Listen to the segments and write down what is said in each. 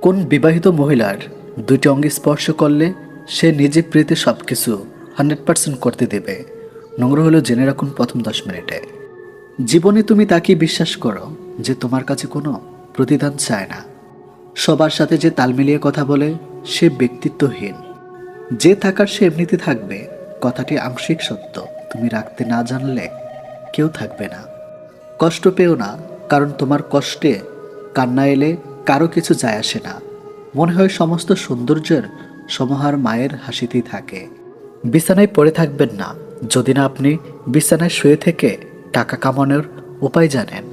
কোন বিবাহিত মহিলার দুইটি অঙ্গে স্পর্শ করলে সে নিজে প্রীতি সব কিছু হান্ড্রেড পার্সেন্ট করতে দেবে? নোংরা হলো জেনে রাখুন প্রথম দশ মিনিটে। জীবনে তুমি তাকে বিশ্বাস করো যে তোমার কাছে কোনো প্রতিদান চায় না। সবার সাথে যে তাল মিলিয়ে কথা বলে, সে ব্যক্তিত্বহীন। যে থাকার সে এমনিতে থাকবে, কথাটি আংশিক সত্য। তুমি রাখতে না জানলে কেউ থাকবে না। কষ্ট পেও না, কারণ তোমার কষ্টে কান্না এলে কারও কিছু যায় আসে না। মনে হয় সমস্ত সৌন্দর্যের সমহার মায়ের হাসিতেই থাকে। বিছানায় পড়ে থাকবেন না, যদি না আপনি বিছানায় শুয়ে থেকে টাকা কামানোর উপায় জানেন।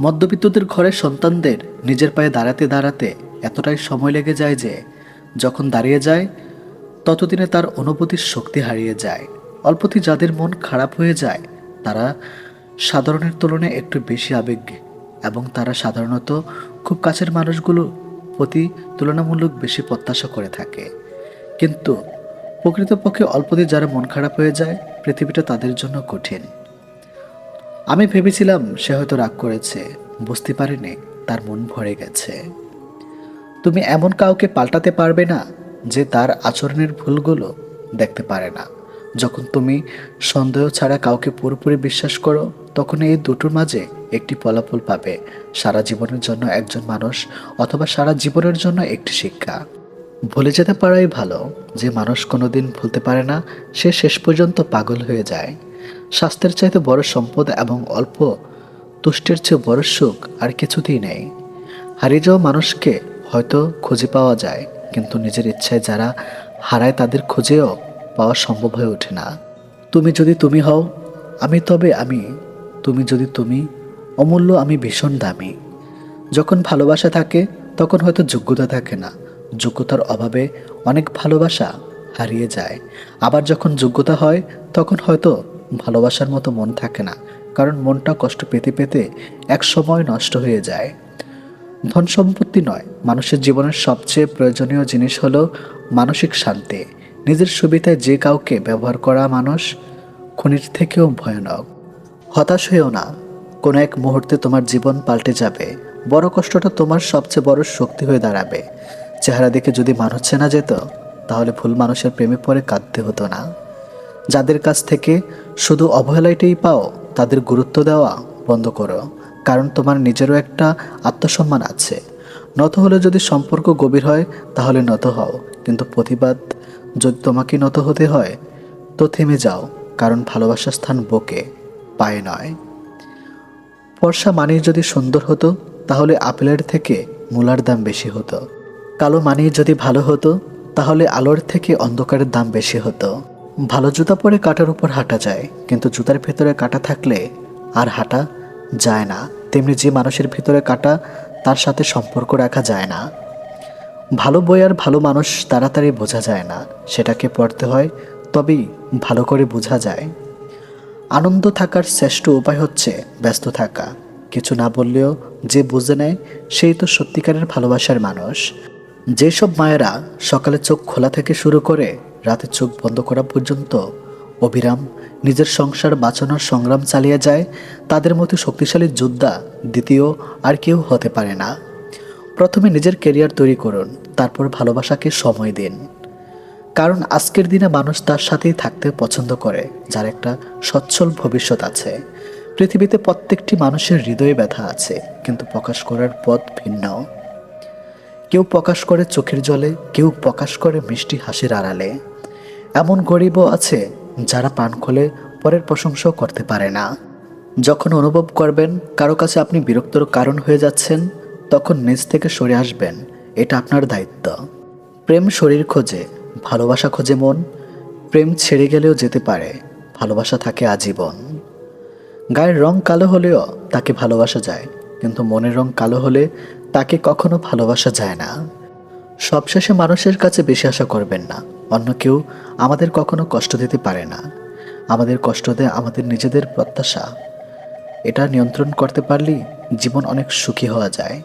মধ্যবিত্তদের ঘরে সন্তানদের নিজের পায়ে দাঁড়াতে দাঁড়াতে এতটাই সময় লেগে যায় যে, যখন দাঁড়িয়ে যায়, ততদিনে তার অনুভূতির শক্তি হারিয়ে যায়। অল্পতি যাদের মন খারাপ হয়ে যায়, তারা সাধারণের তুলনায় একটু বেশি আবেগ। এবং তারা সাধারণত খুব কাছের মানুষগুলো প্রতি তুলনামূলক বেশি প্রত্যাশা করে থাকে। কিন্তু প্রকৃতপক্ষে অল্পদিন যারা মন খারাপ হয়ে যায়, পৃথিবীটা তাদের জন্য কঠিন। আমি ভেবেছিলাম সে হয়তো রাগ করেছে, বুঝতে পারিনি, তার মন ভরে গেছে। তুমি এমন কাউকে পাল্টাতে পারবে না যে তার আচরণের ভুলগুলো দেখতে পারে না। যখন তুমি সন্দেহ ছাড়া কাউকে পুরোপুরি বিশ্বাস করো, তখন এই দুটোর মাঝে একটি ফলাফল পাবে। সারা জীবনের জন্য একজন মানুষ অথবা সারা জীবনের জন্য একটি শিক্ষা। ভুলে যেতে পারাই ভালো। যে মানুষ কোনোদিন ভুলতে পারে না, সে শেষ পর্যন্ত পাগল হয়ে যায়। স্বাস্থ্যের চাইতে বড় সম্পদ এবং অল্প তুষ্টের চেয়ে বড় সুখ আর কিছুতেই নেই। হারিয়ে যাওয়া মানুষকে হয়তো খুঁজে পাওয়া যায়, কিন্তু নিজের ইচ্ছায় যারা হারায় তাদের খুঁজেও পাওয়া সম্ভব হয়ে ওঠে না। তুমি যদি তুমি হও, আমি তবে আমি। তুমি যদি তুমি, অমূল্য আমি ভীষণ দামি। যখন ভালোবাসা থাকে, তখন হয়তো যোগ্যতা থাকে না। যোগ্যতার অভাবে অনেক ভালোবাসা হারিয়ে যায়। আবার যখন যোগ্যতা হয়, তখন হয়তো ভালোবাসার মতো মন থাকে না। কারণ মনটা কষ্ট পেতে পেতে এক সময় নষ্ট হয়ে যায়। ধন সম্পত্তি নয়। মানুষের জীবনের সবচেয়ে প্রয়োজনীয় জিনিস হলো মানসিক শান্তি। নিজের সুবিধায় যে কাউকে ব্যবহার করা মানুষ খনির থেকেও ভয়ানক। হতাশ হয়েও না। কোনো এক মুহূর্তে তোমার জীবন পাল্টে যাবে। বড় কষ্টটা তোমার সবচেয়ে বড় শক্তি হয়ে দাঁড়াবে। চেহারা দেখে যদি মানুষ চেনা যেত, তাহলে ভুল মানুষের প্রেমে পড়ে কাঁদতে হতো না। যাদের কাছ থেকে শুধু অবহেলাইটাই পাও, তাদের গুরুত্ব দেওয়া বন্ধ করো। কারণ তোমার নিজেরও একটা আত্মসম্মান আছে। নত হলে যদি সম্পর্ক গভীর হয়, তাহলে নত হও। কিন্তু প্রতিবাদ যদি তোমাকে নত হতে হয়, তো থেমে যাও, কারণ ভালোবাসার স্থান বুকে, পায়ে নয়। ফর্সা মানি যদি সুন্দর হতো, তাহলে আপেলের থেকে মূলার দাম বেশি হতো। কালো মানি যদি ভালো হতো, তাহলে আলোর থেকে অন্ধকারের দাম বেশি হতো। ভালো জুতা পরে কাটার উপর হাঁটা যায়, কিন্তু জুতার ভেতরে কাটা থাকলে আর হাঁটা যায় না। তেমনি যে মানুষের ভিতরে কাটা, তার সাথে সম্পর্ক রাখা যায় না। ভালো বই আর ভালো মানুষ তাড়াতাড়ি বোঝা যায় না, সেটাকে পড়তে হয়, তবেই ভালো করে বোঝা যায়। আনন্দ থাকার শ্রেষ্ঠ উপায় হচ্ছে ব্যস্ত থাকা। কিছু না বললেও যে বুঝে নেয়, সেই তো সত্যিকারের ভালোবাসার মানুষ। যেসব মায়েরা সকালে চোখ খোলা থেকে শুরু করে রাতে চোখ বন্ধ করা পর্যন্ত অবিরাম নিজের সংসার বাঁচানোর সংগ্রাম চালিয়ে যায়, তাদের মতো শক্তিশালী যোদ্ধা দ্বিতীয় আর কেউ হতে পারে না। প্রথমে নিজের কেরিয়ার তৈরি করুন, তারপর ভালোবাসাকে সময় দিন। কারণ আজকের দিনে মানুষ তার সাথেই থাকতে পছন্দ করে, যার একটা সচ্ছল ভবিষ্যৎ আছে। পৃথিবীতে প্রত্যেকটি মানুষের হৃদয়ে ব্যথা আছে, কিন্তু প্রকাশ করার পথ ভিন্ন কেউ প্রকাশ করে চোখের জলে, কেউ প্রকাশ করে মিষ্টি হাসির আড়ালে। এমন গরিবও আছে, যারা পান খোলে, পরের প্রশংসাও করতে পারে না। যখন অনুভব করবেন, কারও কাছে আপনি বিরক্তর কারণ হয়ে যাচ্ছেন তখন নিজ থেকে সরে আসবেন, এটা আপনার দায়িত্ব। প্রেম শরীর খোঁজে, ভালোবাসা খোঁজে মন। প্রেম ছেড়ে গেলেও যেতে পারে, ভালোবাসা থাকে আজীবন। গায়ের রং কালো হলেও তাকে ভালোবাসা যায়, কিন্তু মনের রং কালো হলে তাকে কখনো ভালোবাসা যায় না। সবশেষে মানুষের কাছে বেশি আশা করবেন না, অন্য কেউ আমাদের কখনো কষ্ট দিতে পারে না। আমাদের কষ্ট দেয় আমাদের নিজেদের প্রত্যাশা। এটা নিয়ন্ত্রণ করতে পারলেই জীবন অনেক সুখী হওয়া যায়।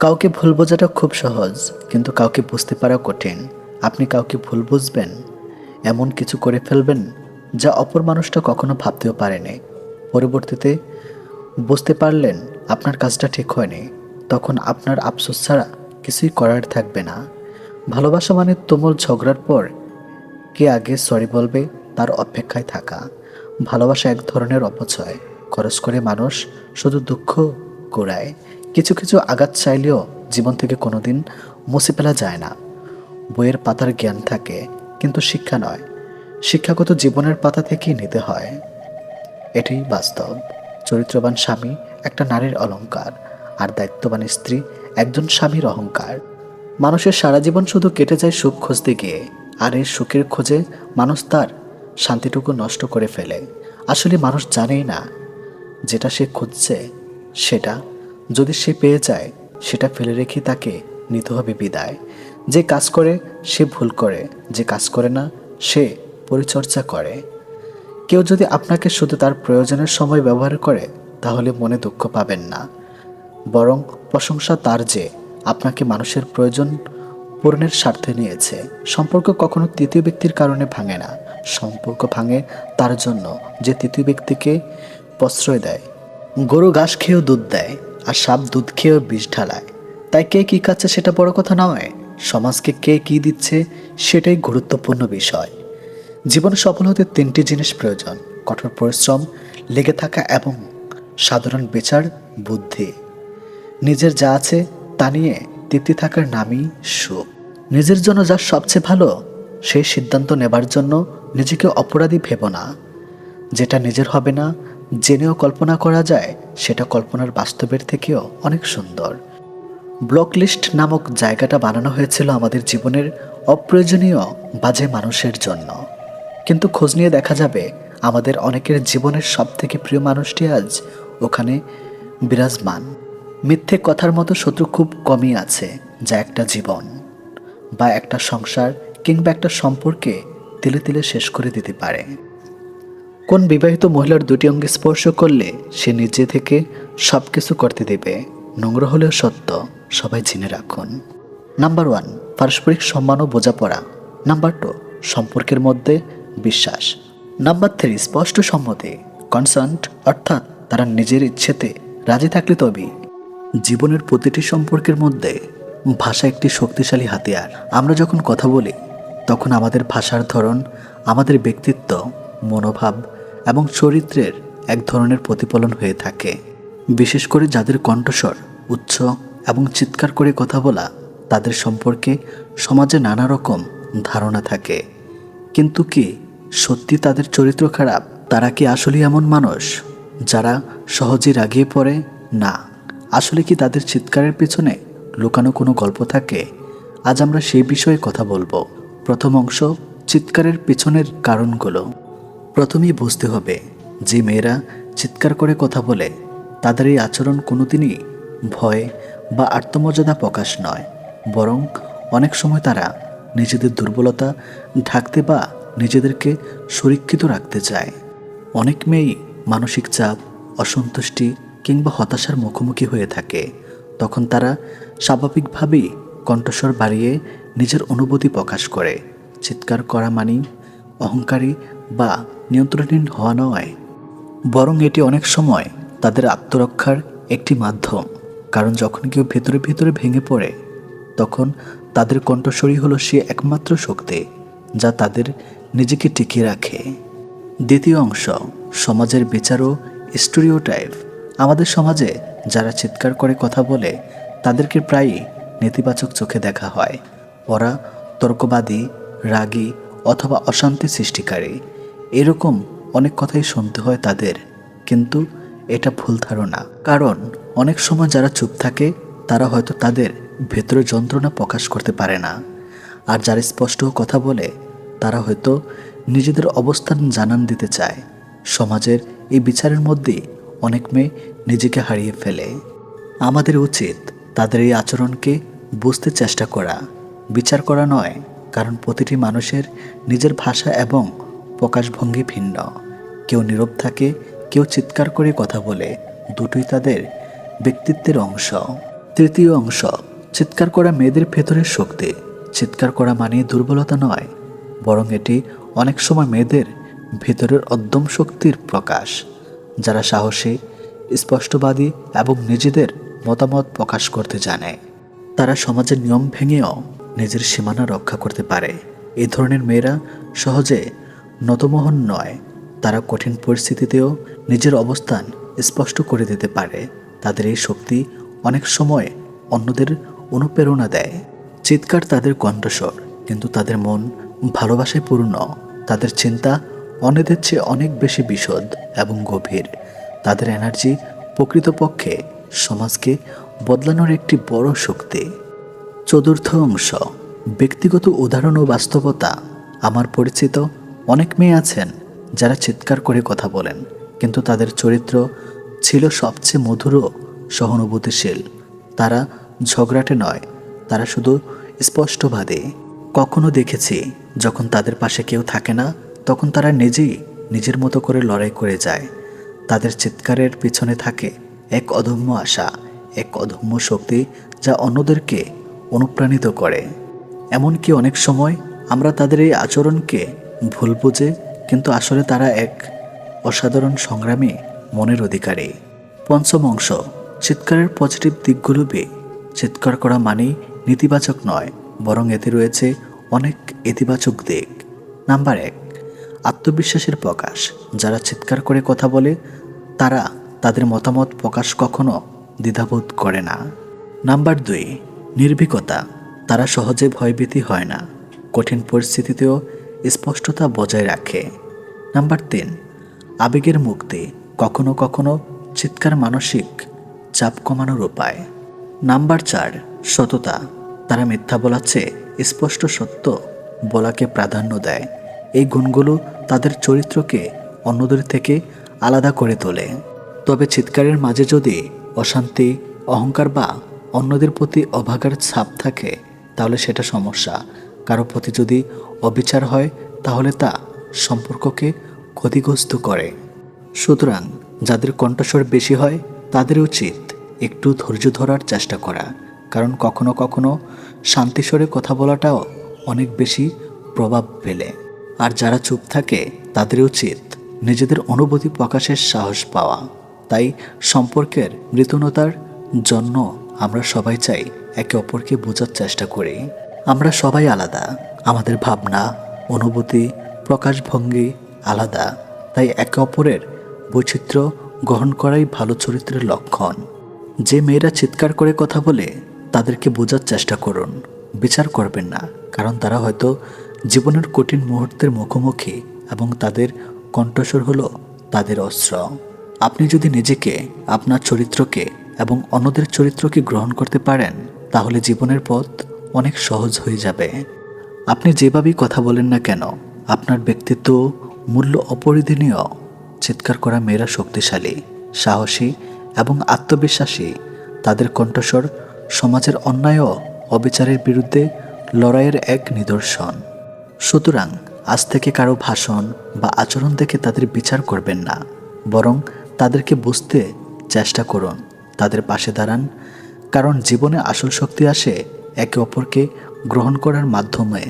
কাউকে ভুল বোঝাটা খুব সহজ, কিন্তু কাউকে বুঝতে পারা কঠিন। আপনি কাউকে ভুল বুঝবেন? এমন কিছু করে ফেলবেন যা অপর মানুষটা কখনো ভাবতেও পারেনি। পরবর্তীতে বুঝতে পারলেন আপনার কাজটা ঠিক হয়নি, তখন আপনার আফসোস ছাড়া কিছুই করার থাকবে না। ভালোবাসা মানে তুমুল ঝগড়ার পর কে আগে সরি বলবে তার অপেক্ষায় থাকা। ভালোবাসা এক ধরনের অপচয়। খরচ করে মানুষ শুধু দুঃখ কুড়ায়। কিছু কিছু আঘাত চাইলেও জীবন থেকে কোনোদিন মুছে ফেলা যায় না। বইয়ের পাতার জ্ঞান থাকে, কিন্তু শিক্ষা নয়। শিক্ষাগত জীবনের পাতা থেকেই নিতে হয়। এটাই বাস্তব। চরিত্রবান স্বামী একটা নারীর অলংকার, আর দায়িত্ববান স্ত্রী একজন স্বামীর অহংকার। মানুষের সারা জীবন শুধু কেটে যায় সুখ খুঁজতে গিয়ে, আর এই সুখের খোঁজে মানুষ তার শান্তিটুকু নষ্ট করে ফেলে। আসলে মানুষ জানেই না, যেটা সে খুঁজছে, সেটা যদি সে পেয়ে যায়, সেটা ফেলে রেখে তাকে নিতে হবে বিদায়। যে কাজ করে, সে ভুল করে। যে কাজ করে না, সে পরিচর্যা করে। কেউ যদি আপনাকে শুধু তার প্রয়োজনের সময় ব্যবহার করে, তাহলে মনে দুঃখ পাবেন না। বরং প্রশংসা তার যে আপনাকে মানুষের প্রয়োজন পূরণের স্বার্থে নিয়েছে। সম্পর্ক কখনো তৃতীয় ব্যক্তির কারণে ভাঙে না। সম্পর্ক ভাঙে তার জন্য যে তৃতীয় ব্যক্তিকে প্রশ্রয় দেয়। গরু, ঘাস খেয়েও দুধ দেয়। আর সাপ দুধ খেয়েও বিষ ঢালায়। তাই কে কী খাচ্ছে সেটা বড় কথা নয়। সমাজকে কে কী দিচ্ছে সেটাই গুরুত্বপূর্ণ বিষয়। জীবনে সফল হতে তিনটি জিনিস প্রয়োজন, কঠোর পরিশ্রম, লেগে থাকা এবং সাধারণ বিচার, বুদ্ধি। নিজের যা আছে তা নিয়ে তৃপ্তি থাকার নামই সুখ। নিজের জন্য যা সবচেয়ে ভালো, সেই সিদ্ধান্ত নেবার জন্য নিজেকে অপরাধী ভেব না। যেটা নিজের হবে না, জেনেও কল্পনা করা যায় সেটা কল্পনার বাস্তবের থেকেও অনেক সুন্দর। ব্লক লিস্ট নামক জায়গাটা বানানো হয়েছিল আমাদের জীবনের অপ্রয়োজনীয় বাজে মানুষের জন্য। কিন্তু খোঁজ নিয়ে দেখা যাবে, আমাদের অনেকের জীবনের সব থেকে প্রিয় মানুষটি আজ ওখানে বিরাজমান। মিথ্যে কথার মতো শত্রু খুব কমই আছে যা একটা জীবন বা একটা সংসার কিংবা একটা সম্পর্কে তিলে তিলে শেষ করে দিতে পারে। কোন বিবাহিত মহিলার দুটি অঙ্গে স্পর্শ করলে সে নিজে থেকে সব কিছু করতে দেবে? নোংরা হলেও সত্য, সবাই জেনে রাখুন। নাম্বার ওয়ান, পারস্পরিক সম্মান ও বোঝাপড়া। নাম্বার টু, সম্পর্কের মধ্যে বিশ্বাস। নাম্বার থ্রি, স্পষ্ট সম্মতি কনসার্ট অর্থাৎ তারা নিজের ইচ্ছেতে রাজি থাকলে তবেই। জীবনের প্রতিটি সম্পর্কের মধ্যে ভাষা একটি শক্তিশালী হাতিয়ার। আমরা যখন কথা বলি, তখন আমাদের ভাষার ধরন, আমাদের ব্যক্তিত্ব, মনোভাব এবং চরিত্রের এক ধরনের প্রতিফলন হয়ে থাকে। বিশেষ করে যাদের কণ্ঠস্বর উচ্চ এবং চিৎকার করে কথা বলা তাদের সম্পর্কে সমাজে নানা রকম ধারণা থাকে। কিন্তু কি সত্যি তাদের চরিত্র খারাপ, তারা কি আসলে এমন মানুষ যারা সহজে রাগিয়ে পড়ে? না। আসলে কি তাদের চিৎকারের পেছনে লুকানো কোনো গল্প থাকে? আজ আমরা সেই বিষয়ে কথা বলব। প্রথম অংশ, চিৎকারের পেছনের কারণগুলো। প্রথমেই বুঝতে হবে যে মেয়েরা চিৎকার করে কথা বলে, তাদের এই আচরণ কোনোদিনই ভয় বা আত্মমর্যাদা প্রকাশ নয়। বরং অনেক সময় তারা নিজেদের দুর্বলতা ঢাকতে বা নিজেদেরকে সুরক্ষিত রাখতে চায়। অনেক মেয়েই মানসিক চাপ, অসন্তুষ্টি কিংবা হতাশার মুখোমুখি হয়ে থাকে। তখন তারা স্বাভাবিকভাবেই কণ্ঠস্বর বাড়িয়ে নিজের অনুভূতি প্রকাশ করে। চিৎকার করা মানি অহংকারী বা নিয়ন্ত্রণহীন হওয়া নয়। বরং এটি অনেক সময় তাদের আত্মরক্ষার একটি মাধ্যম। কারণ যখন কেউ ভেতরে ভেতরে ভেঙে পড়ে, তখন তাদের কণ্ঠস্বরই হলো সে একমাত্র শক্তি যা তাদের নিজেকে টিকিয়ে রাখে। দ্বিতীয় অংশ, সমাজের বিচার ও স্টোরিওটাইপ। আমাদের সমাজে যারা চিৎকার করে কথা বলে, তাদেরকে প্রায়ই নেতিবাচক চোখে দেখা হয়। ওরা তর্কবাদী, রাগী অথবা অশান্তি সৃষ্টিকারী। এরকম অনেক কথাই শুনতে হয় তাদের, কিন্তু এটা ভুল ধারণা। কারণ অনেক সময় যারা চুপ থাকে, তারা হয়তো তাদের ভেতরে যন্ত্রণা প্রকাশ করতে পারে না। আর যারা স্পষ্ট কথা বলে, তারা হয়তো নিজেদের অবস্থান জানান দিতে চায়। সমাজের এই বিচারের মধ্যে অনেক মেয়ে নিজেকে হারিয়ে ফেলে। আমাদের উচিত তাদের এই আচরণকে বুঝতে চেষ্টা করা। বিচার করা নয়, কারণ প্রতিটি মানুষের নিজের ভাষা এবং প্রকাশভঙ্গি ভিন্ন। কেউ নীরব থাকে, কেউ চিৎকার করে কথা বলে, দুটোই তাদের ব্যক্তিত্বের অংশ। তৃতীয় অংশ, চিৎকার করা মেয়েদের ভেতরের শক্তি। চিৎকার করা মানে দুর্বলতা নয়, বরং এটি অনেক সময় মেয়েদের ভেতরের অদ্যম শক্তির প্রকাশ, যারা সাহসী, স্পষ্টবাদী এবং নিজেদের মতামত প্রকাশ করতে জানে। তারা সমাজের নিয়ম ভেঙেও নিজের সীমানা রক্ষা করতে পারে। এ ধরনের মেয়েরা সহজে নতমোহন নয়, তারা কঠিন পরিস্থিতিতেও নিজের অবস্থান স্পষ্ট করে দিতে পারে। তাদের এই শক্তি অনেক সময় অন্যদের অনুপ্রেরণা দেয়। চিৎকার তাদের কণ্ঠস্বর, কিন্তু তাদের মন ভালোবাসায় পূর্ণ। তাদের চিন্তা অন্যদের চেয়ে অনেক বেশি বিশদ এবং গভীর। তাদের এনার্জি প্রকৃতপক্ষে সমাজকে বদলানোর একটি বড় শক্তি। চতুর্থ অংশ, ব্যক্তিগত উদাহরণ ও বাস্তবতা। আমার পরিচিত অনেক মেয়ে আছেন যারা চিৎকার করে কথা বলেন, কিন্তু তাদের চরিত্র ছিল সবচেয়ে মধুর সহানুভূতিশীল। তারা ঝগড়াটে নয়, তারা শুধু স্পষ্টবাদী। কখনো দেখেছি, যখন তাদের পাশে কেউ থাকে না, তখন তারা নিজেই নিজের মতো করে লড়াই করে যায়। তাদের চিৎকারের পিছনে থাকে এক অদম্য আশা, এক অদম্য শক্তি যা অন্যদেরকে অনুপ্রাণিত করে। এমনকি অনেক সময় আমরা তাদের এই আচরণকে ভুল বুঝে, কিন্তু আসলে তারা এক অসাধারণ সংগ্রামী মনের অধিকারী। পঞ্চম অংশ, চিৎকারের পজিটিভ দিকগুলো বে। চিৎকার করা মানেই নেতিবাচক নয়, বরং এতে রয়েছে অনেক ইতিবাচক দিক। নাম্বার এক, আত্মবিশ্বাসের প্রকাশ। যারা চিৎকার করে কথা বলে, তারা তাদের মতামত প্রকাশ কখনো দ্বিধাবোধ করে না। নাম্বার দুই, নির্ভীকতা। তারা সহজে ভয়ভীতি হয় না। কঠিন পরিস্থিতিতেও স্পষ্টতা বজায় রাখে। নাম্বার তিন, আবেগের মুক্তি, কখনো কখনো চিৎকার মানসিক চাপ কমানোর উপায়। নাম্বার চার, সততা, তারা মিথ্যা বলাচ্ছে, স্পষ্ট সত্য বলাকে প্রাধান্য দেয়। এই গুণগুলো তাদের চরিত্রকে অন্যদের থেকে আলাদা করে তোলে। তবে চিৎকারের মাঝে যদি অশান্তি, অহংকার বা অন্যদের প্রতি অভাগার ছাপ থাকে, তাহলে সেটা সমস্যা। কারও প্রতি যদি অবিচার হয়, তাহলে তা সম্পর্ককে ক্ষতিগ্রস্ত করে। সুতরাং যাদের কণ্ঠস্বর বেশি হয় তাদের উচিত একটু ধৈর্য ধরার চেষ্টা করা। কারণ কখনো কখনো শান্তিস্বরে কথা বলাটাও অনেক বেশি প্রভাব ফেলে। আর যারা চুপ থাকে তাদের উচিত নিজেদের অনুভূতি প্রকাশের সাহস পাওয়া। তাই সম্পর্কের মৃতনতার জন্য আমরা সবাই চাই একে অপরকে বোঝার চেষ্টা করি। আমরা সবাই আলাদা। আমাদের ভাবনা, অনুভূতি, প্রকাশভঙ্গি আলাদা। তাই একে অপরের বৈচিত্র্য গ্রহণ করাই ভালো চরিত্রের লক্ষণ। যে মেয়েরা চিৎকার করে কথা বলে, তাদেরকে বোঝার চেষ্টা করুন। বিচার করবেন না, কারণ তারা হয়তো জীবনের কঠিন মুহূর্তের মুখোমুখি এবং তাদের কণ্ঠস্বর হলো তাদের অস্ত্র। আপনি যদি নিজেকে, আপনার চরিত্রকে এবং অন্যদের চরিত্রকে গ্রহণ করতে পারেন, তাহলে জীবনের পথ অনেক সহজ হয়ে যাবে। আপনি যেভাবেই কথা বলেন না কেন, আপনার ব্যক্তিত্ব মূল্য অপরিধনীয়। চিৎকার করা মেয়েরা শক্তিশালী, সাহসী এবং আত্মবিশ্বাসী। তাদের কণ্ঠস্বর সমাজের অন্যায় অবিচারের বিরুদ্ধে লড়াইয়ের এক নিদর্শন। সুতরাং আজ থেকে কারও ভাষণ বা আচরণ দেখে তাদের বিচার করবেন না, বরং তাদেরকে বুঝতে চেষ্টা করুন, তাদের পাশে দাঁড়ান। কারণ জীবনে আসল শক্তি আসে একে অপরকে গ্রহণ করার মাধ্যমে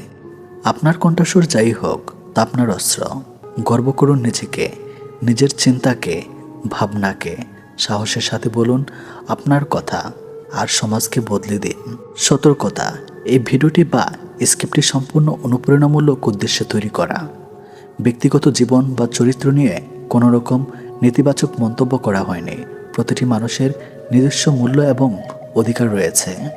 আপনার কণ্ঠস্বর যাই হোক, তা আপনার অস্ত্র। গর্ব করুন নিজেকে, নিজের চিন্তাকে, ভাবনাকে, সাহসের সাথে বলুন আপনার কথা আর সমাজকে বদলে দিন। সতর্কতা, এই ভিডিওটি বা স্ক্রিপ্টটি সম্পূর্ণ অনুপ্রেরণামূলক উদ্দেশ্যে তৈরি করা। ব্যক্তিগত জীবন বা চরিত্র নিয়ে কোনো রকম নেতিবাচক মন্তব্য করা হয়নি। প্রতিটি মানুষের নিজস্ব মূল্য এবং অধিকার রয়েছে।